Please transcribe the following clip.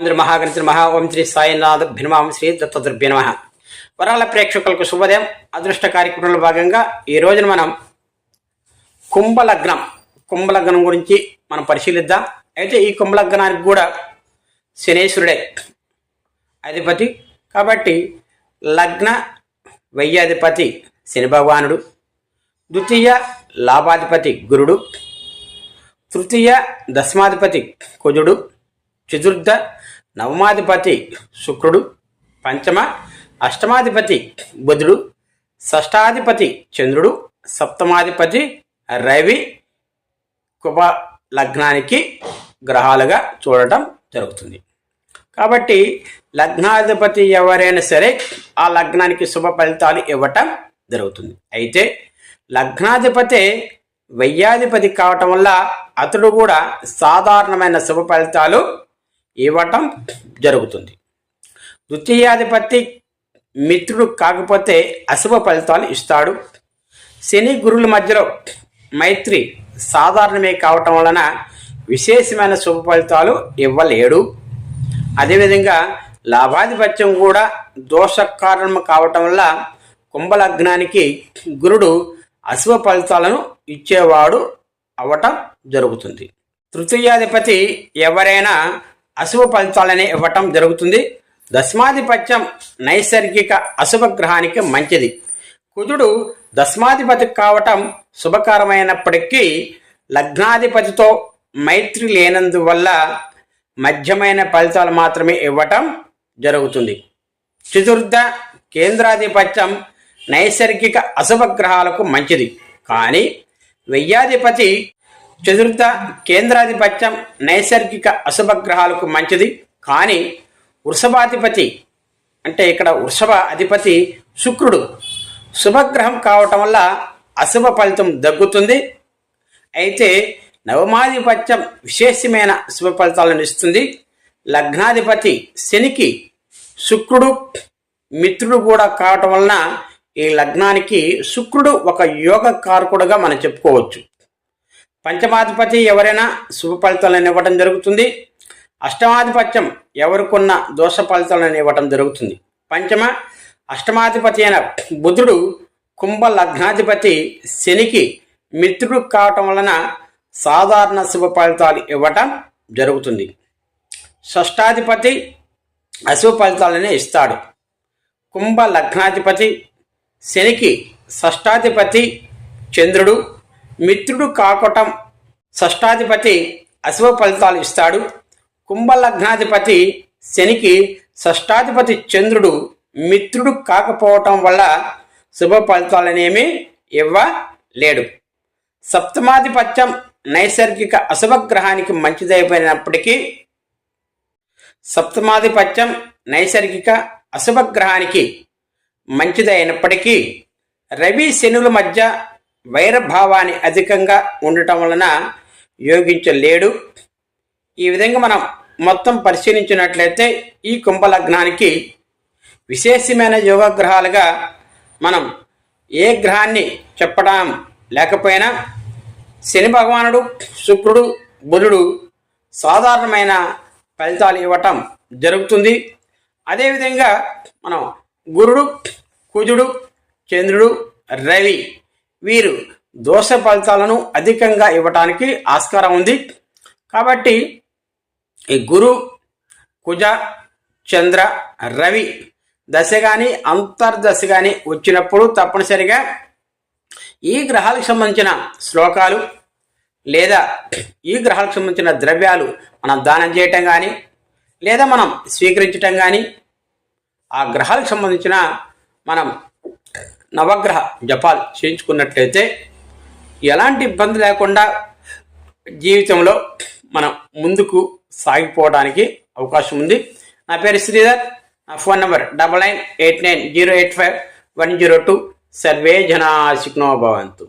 అందరి మహాగణిత మహా ఓం శ్రీ సాయినాథ భినమాం శ్రీ దత్తదుర్భ్య నమ. వరాల ప్రేక్షకులకు శుభోదయం. అదృష్ట కార్యక్రమంలో భాగంగా ఈ రోజున మనం కుంభలగ్నం కుంభలగ్నం గురించి మనం పరిశీలిద్దాం. అయితే ఈ కుంభలగ్నానికి కూడా శనేశ్వరుడే అధిపతి. కాబట్టి లగ్న వెయ్యాధిపతి శని భగవానుడు ద్వితీయ లాభాధిపతి గురుడు తృతీయ దశమాధిపతి కుజుడు చతుర్థ నవమాధిపతి శుక్రుడు పంచమ అష్టమాధిపతి బుధుడు షష్టాధిపతి చంద్రుడు సప్తమాధిపతి రవి కుప లగ్నానికి గ్రహాలుగా చూడటం జరుగుతుంది. కాబట్టి లగ్నాధిపతి ఎవరైనా సరే ఆ లగ్నానికి శుభ ఫలితాలు ఇవ్వటం జరుగుతుంది. అయితే లగ్నాధిపతి వెయ్యాధిపతి కావటం వల్ల అతడు కూడా సాధారణమైన శుభ ఫలితాలు ఇవ్వటం జరుగుతుంది. ద్వితీయాధిపతి మిత్రుడు కాకపోతే అశుభ ఫలితాలు ఇస్తాడు. శని గురువుల మధ్యలో మైత్రి సాధారణమే కావటం వలన విశేషమైన శుభ ఫలితాలు ఇవ్వలేడు. అదేవిధంగా లాభాధిపత్యం కూడా దోషకారణం కావటం వల్ల కుంభలగ్నానికి గురుడు అశుభ ఫలితాలను ఇచ్చేవాడు అవటం జరుగుతుంది. తృతీయాధిపతి ఎవరైనా అశుభ ఫలితాలనే ఇవ్వటం జరుగుతుంది. దశమాధిపత్యం నైసర్గిక అశుభ గ్రహానికి మంచిది. కుజుడు దశమాధిపతి కావటం శుభకరమైనప్పటికీ లగ్నాధిపతితో మైత్రి లేనందువల్ల మధ్యమైన ఫలితాలు మాత్రమే ఇవ్వటం జరుగుతుంది. చతుర్థ కేంద్రాధిపత్యం నైసర్గిక అశుభ గ్రహాలకు మంచిది. కానీ వెయ్యాధిపతి చతుర్థ కేంద్రాధిపత్యం నైసర్గిక అశుభ గ్రహాలకు మంచిది. కానీ వృషభాధిపతి అంటే ఇక్కడ వృషభ అధిపతి శుక్రుడు. శుభగ్రహం కావటం వల్ల అశుభ ఫలితం దగ్గుతుంది అయితే నవమాధిపత్యం విశేషమైన శుభ ఫలితాలను ఇస్తుంది. లగ్నాధిపతి శనికి శుక్రుడు మిత్రుడు కూడా కావటం వలన ఈ లగ్నానికి శుక్రుడు ఒక యోగ కారకుడుగా మనం చెప్పుకోవచ్చు. పంచమాధిపతి ఎవరైనా శుభ ఫలితాలను ఇవ్వటం జరుగుతుంది. అష్టమాధిపత్యం ఎవరికున్న దోష ఫలితాలను ఇవ్వటం జరుగుతుంది. పంచమ అష్టమాధిపతి అయిన బుధుడు కుంభ లగ్నాధిపతి శనికి మిత్రుడు కావటం వలన సాధారణ శుభ ఫలితాలు ఇవ్వటం జరుగుతుంది. షష్టాధిపతి అశుభ ఫలితాలని ఇస్తాడు. కుంభ లగ్నాధిపతి శనికి షష్టాధిపతి చంద్రుడు మిత్రుడు కాకటం షష్టాధిపతి అశుభ ఫలితాలు ఇస్తాడు. కుంభలగ్నాధిపతి శనికి షష్టాధిపతి చంద్రుడు మిత్రుడు కాకపోవటం వల్ల శుభ ఫలితాలనేమి ఇవ్వలేడు. సప్తమాధిపత్యం నైసర్గిక అశుభ గ్రహానికి మంచిదైపోయినప్పటికీ సప్తమాధిపత్యం నైసర్గిక అశుభ గ్రహానికి మంచిదైనప్పటికీ రవి శనుల మధ్య వైరభావాన్ని అధికంగా ఉండటం వలన యోగించలేడు. ఈ విధంగా మనం మొత్తం పరిశీలించినట్లయితే ఈ కుంభలగ్నానికి విశేషమైన యోగ గ్రహాలుగా మనం ఏ గ్రహాన్ని చెప్పడం లేకపోయినా శని భగవానుడు శుక్రుడు బుధుడు సాధారణమైన ఫలితాలు ఇవ్వటం జరుగుతుంది. అదేవిధంగా మనం గురుడు కుజుడు చంద్రుడు రవి వీరు దోష ఫలితాలను అధికంగా ఇవ్వటానికి ఆస్కారం ఉంది. కాబట్టి ఈ గురు కుజ చంద్ర రవి దశ కానీ అంతర్దశ కానీ వచ్చినప్పుడు తప్పనిసరిగా ఈ గ్రహాలకు సంబంధించిన శ్లోకాలు లేదా ఈ గ్రహాలకు సంబంధించిన ద్రవ్యాలు మనం దానం చేయటం కానీ లేదా మనం స్వీకరించటం కానీ ఆ గ్రహాలకు సంబంధించిన మనం నవగ్రహ జపాలు చేయించుకున్నట్లయితే ఎలాంటి ఇబ్బంది లేకుండా జీవితంలో మనం ముందుకు సాగిపోవడానికి అవకాశం ఉంది. నా పేరు శ్రీధర్. నా phone number double nine eight nine zero eight five one zero two. Survey జనా భవంతు.